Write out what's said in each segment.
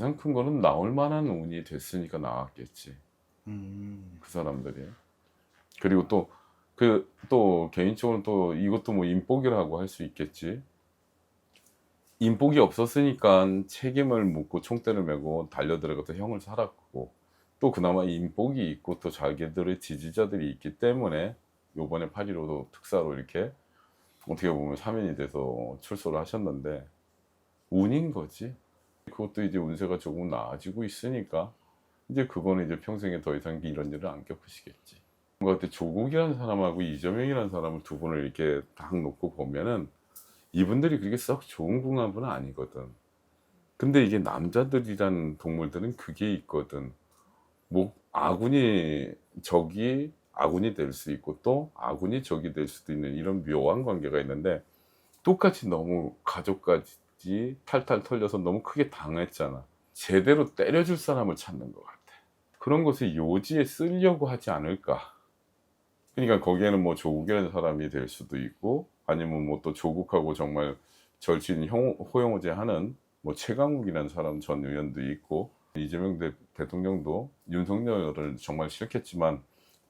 가장 큰 거는 나올 만한 운이 됐으니까 나왔겠지. 음. 그 사람들이. 그리고 또, 그, 또, 개인적으로 또 이것도 뭐 인복이라고 할 수 있겠지. 인복이 없었으니까 책임을 묻고 총대를 메고 달려들어가서 형을 살았고, 또 그나마 인복이 있고 또 자기들의 지지자들이 있기 때문에 요번에 8.15도 특사로 이렇게 어떻게 보면 사면이 돼서 출소를 하셨는데, 운인 거지. 그것도 이제 운세가 조금 나아지고 있으니까, 이제 그거는 이제 평생에 더 이상 이런 일을 안 겪으시겠지. 뭔가 그때 조국이라는 사람하고 이재명이라는 사람을 두 분을 이렇게 딱 놓고 보면은 이분들이 그렇게 썩 좋은 궁합은 아니거든. 근데 이게 남자들이란 동물들은 그게 있거든. 뭐 아군이 적이 아군이 될 수 있고 또 아군이 적이 될 수도 있는 이런 묘한 관계가 있는데 똑같이 너무 가족까지 탈탈 털려서 너무 크게 당했잖아. 제대로 때려줄 사람을 찾는 것 같아. 그런 것을 요지에 쓰려고 하지 않을까. 그러니까 거기에는 뭐 조국이라는 사람이 될 수도 있고 아니면 뭐 또 조국하고 정말 절친 형- 호영호제 하는 뭐 최강욱이라는 사람 전 의원도 있고 이재명 대, 대통령도 윤석열을 정말 싫겠지만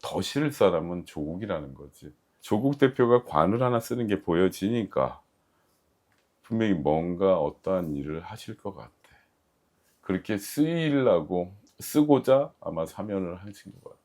더 싫을 사람은 조국이라는 거지. 조국 대표가 관을 하나 쓰는 게 보여지니까 분명히 뭔가 어떠한 일을 하실 것 같아. 그렇게 쓰이려고 쓰고자 아마 사면을 하신 것 같아.